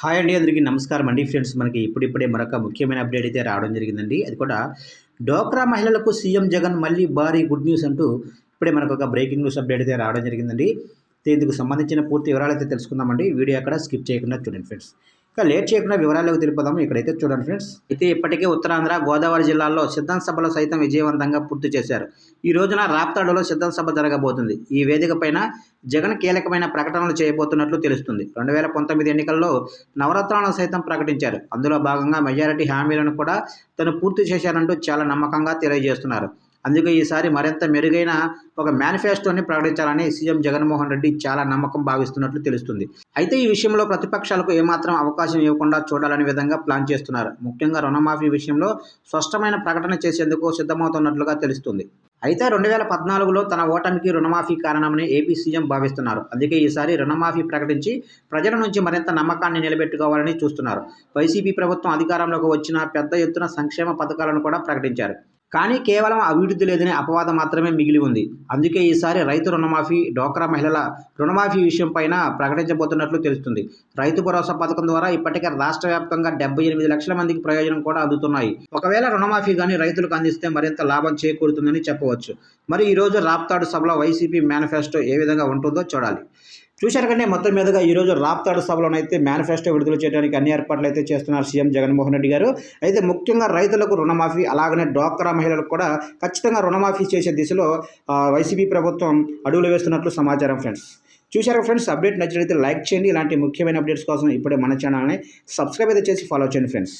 Hi అండి అందరికీ నమస్కారం అండి ఫ్రెండ్స్. మనకి ఇప్పుడిప్పుడే మరొక ముఖ్యమైన అప్డేట్ అయితే రావడం జరిగిందండి. అది కూడా డోక్రా మహిళలకు సీఎం జగన్ మళ్ళీ భారీ గుడ్ న్యూస్ అంటూ ఇప్పుడే మనకు ఒక బ్రేకింగ్ న్యూస్ అప్డేట్ అయితే రావడం జరిగిందండి. ఇందుకు సంబంధించిన పూర్తి వివరాలు అయితే తెలుసుకుందామండి. వీడియో అక్కడ స్కిప్ చేయకుండా చూడండి ఫ్రెండ్స్. ఇక లేట్ చేయకుండా వివరాలకు తెలిపోదాము ఇక్కడైతే చూడండి ఫ్రెండ్స్ అయితే ఇప్పటికే ఉత్తరాంధ్ర గోదావరి జిల్లాల్లో సిద్ధం సభలు సైతం విజయవంతంగా పూర్తి చేశారు. ఈ రోజున రాప్తాడులో సిద్ధం సభ జరగబోతుంది. ఈ వేదిక పైన జగన్ కీలకమైన ప్రకటనలు చేయబోతున్నట్లు తెలుస్తుంది. రెండు వేల పంతొమ్మిది ఎన్నికల్లో నవరత్నాలను సైతం ప్రకటించారు. అందులో భాగంగా మెజారిటీ హామీలను కూడా తను పూర్తి చేశారంటూ చాలా నమ్మకంగా తెలియజేస్తున్నారు. అందుకే ఈసారి మరింత మెరుగైన ఒక మేనిఫెస్టోని ప్రకటించాలని సీఎం జగన్మోహన్ రెడ్డి చాలా నమ్మకం భావిస్తున్నట్లు తెలుస్తుంది. అయితే ఈ విషయంలో ప్రతిపక్షాలకు ఏమాత్రం అవకాశం ఇవ్వకుండా చూడాలనే విధంగా ప్లాన్ చేస్తున్నారు. ముఖ్యంగా రుణమాఫీ విషయంలో స్పష్టమైన ప్రకటన చేసేందుకు సిద్ధమవుతున్నట్లుగా తెలుస్తుంది. అయితే రెండు వేల పద్నాలుగులో తన ఓటమికి రుణమాఫీ కారణమని ఏపీ సీఎం భావిస్తున్నారు. అందుకే ఈసారి రుణమాఫీ ప్రకటించి ప్రజల నుంచి మరింత నమ్మకాన్ని నిలబెట్టుకోవాలని చూస్తున్నారు. వైసీపీ ప్రభుత్వం అధికారంలోకి వచ్చిన పెద్ద ఎత్తున సంక్షేమ పథకాలను కూడా ప్రకటించారు. కానీ కేవలం అభివృద్ధి లేదనే అపవాదం మాత్రమే మిగిలి ఉంది. అందుకే ఈసారి రైతు రుణమాఫీ డోక్రా మహిళల రుణమాఫీ విషయం పైన ప్రకటించబోతున్నట్లు తెలుస్తుంది. రైతు భరోసా పథకం ద్వారా ఇప్పటికే రాష్ట్ర వ్యాప్తంగా డెబ్బై ఎనిమిది లక్షల మందికి ప్రయోజనం కూడా అందుతున్నాయి. ఒకవేళ రుణమాఫీ కానీ రైతులకు అందిస్తే మరింత లాభం చేకూరుతుందని చెప్పవచ్చు. మరి ఈరోజు రాప్తాడు సభలో వైసీపీ మేనిఫెస్టో ఏ విధంగా ఉంటుందో చూడాలి. చూశారు కంటే మొత్తం మీదుగా ఈరోజు రాప్తాడు సభలోనైతే మేనిఫెస్టో విడుదల చేయడానికి అన్ని ఏర్పాట్లు అయితే చేస్తున్నారు సీఎం జగన్మోహన్ రెడ్డి గారు. అయితే ముఖ్యంగా రైతులకు రుణమాఫీ అలాగనే డ్వాక్రా మహిళలకు కూడా ఖచ్చితంగా రుణమాఫీ చేసే దిశలో వైసీపీ ప్రభుత్వం అడుగులు వేస్తున్నట్లు సమాచారం ఫ్రెండ్స్. చూశారు ఫ్రెండ్స్ అప్డేట్ నచ్చినట్లయితే లైక్ చేయండి. ఇలాంటి ముఖ్యమైన అప్డేట్స్ కోసం ఇప్పుడే మన ఛానల్ని సబ్స్క్రైబ్ అయితే చేసి ఫాలో చేయండి ఫ్రెండ్స్.